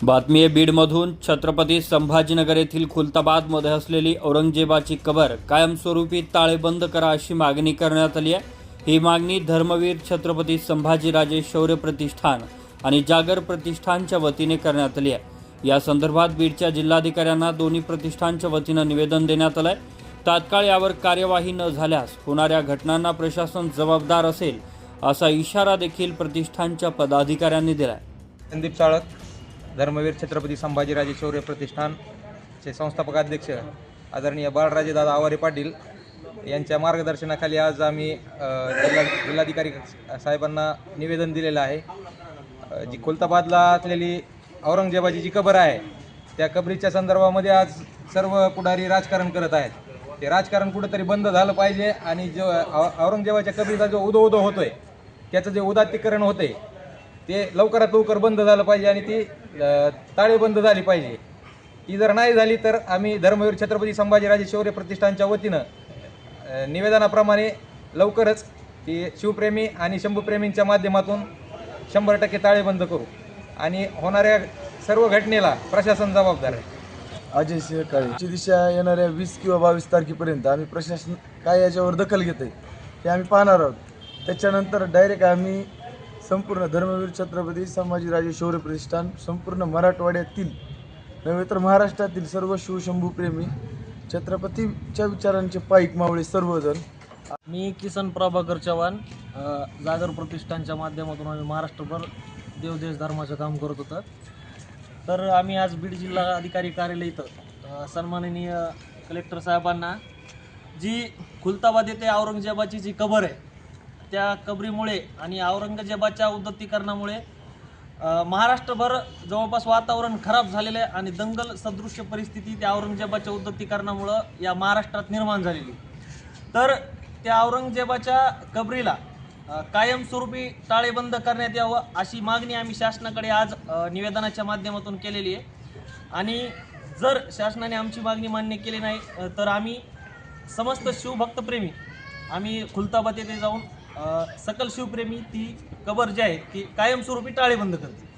बातमी आहे बीडमधून. छत्रपती संभाजीनगर येथील खुलताबादमध्ये असलेली औरंगजेबाची कबर कायमस्वरूपी ताळेबंद करा अशी मागणी करण्यात आली आहे. ही मागणी धर्मवीर छत्रपती संभाजीराजे शौर्य प्रतिष्ठान आणि जागर प्रतिष्ठानच्या वतीने करण्यात आली आहे. या संदर्भात बीडच्या जिल्हाधिकाऱ्यांना दोन्ही प्रतिष्ठानच्या वतीनं निवेदन देण्यात आलं आहे तात्काळ यावर कार्यवाही न झाल्यास होणाऱ्या घटनांना प्रशासन जबाबदार असेल असा इशारा देखील प्रतिष्ठानच्या पदाधिकाऱ्यांनी दिला आहे संदीप साळक धर्मवीर छत्रपती संभाजीराजे शौर्य प्रतिष्ठानचे संस्थापक अध्यक्ष आदरणीय बाळराजेदादा आवारे पाटील यांच्या मार्गदर्शनाखाली आज आम्ही जिल्हा जिल्हाधिकारी साहेबांना निवेदन दिलेलं आहे. जी खुलताबादला असलेली औरंगजेबाची जी कबर आहे त्या कबरीच्या संदर्भामध्ये आज सर्व पुढारी राजकारण करत आहेत. ते राजकारण कुठंतरी बंद झालं पाहिजे आणि जो औरंगजेबाच्या कबरीचा जो उदो उदो होतोय त्याचं जे उदात्तीकरण होतंय ते लवकरात लवकर बंद झालं पाहिजे आणि ती ताळेबंद झाली पाहिजे. ती जर नाही झाली तर आम्ही धर्मवीर छत्रपती संभाजीराजे शौर्य प्रतिष्ठानच्या वतीनं निवेदनाप्रमाणे लवकरच ती शिवप्रेमी आणि शंभूप्रेमींच्या माध्यमातून शंभर टक्के ताळेबंद करू. आणि होणाऱ्या सर्व घटनेला प्रशासन जबाबदार आहे. अजय सिंह काळे दिशा येणाऱ्या वीस किंवा बावीस तारखेपर्यंत आम्ही प्रशासन काय याच्यावर दखल घेत आहे ते आम्ही पाहणार आहोत. त्याच्यानंतर डायरेक्ट आम्ही संपूर्ण धर्मवीर छत्रपती संभाजीराजे शौर्य प्रतिष्ठान संपूर्ण मराठवाड्यातील नव्हे तर महाराष्ट्रातील सर्व शिवशंभूप्रेमी छत्रपतीच्या विचारांचे पाईक मावळे सर्वजण. मी किसन प्रभाकर चव्हाण जागर प्रतिष्ठानच्या माध्यमातून आम्ही महाराष्ट्रभर देवदेश धर्माचं काम करत होतं. तर आम्ही आज बीड जिल्हा अधिकारी कार्यालय इथं सन्माननीय कलेक्टर साहेबांना जी खुलताबाद येथे औरंगजेबाची जी कबर आहे त्या कबरीमुळे आणि औरंगजेबाच्या उद्धतीकरणामुळे महाराष्ट्रभर जवळपास वातावरण खराब झालेलं आहे आणि दंगल सदृश्य परिस्थिती त्या औरंगजेबाच्या उद्धतीकरणामुळं या महाराष्ट्रात निर्माण झालेली आहे. तर त्या औरंगजेबाच्या कबरीला कायमस्वरूपी ताळेबंद करण्यात यावं अशी मागणी आम्ही शासनाकडे आज निवेदनाच्या माध्यमातून केलेली आहे आणि जर शासनाने आमची मागणी मान्य केली नाही तर आम्ही समस्त शिवभक्तप्रेमी आम्ही खुलताबाद येथे जाऊन सकल शिवप्रेमी ती कबर जी आहे ती कायमस्वरूपी टाळेबंद करते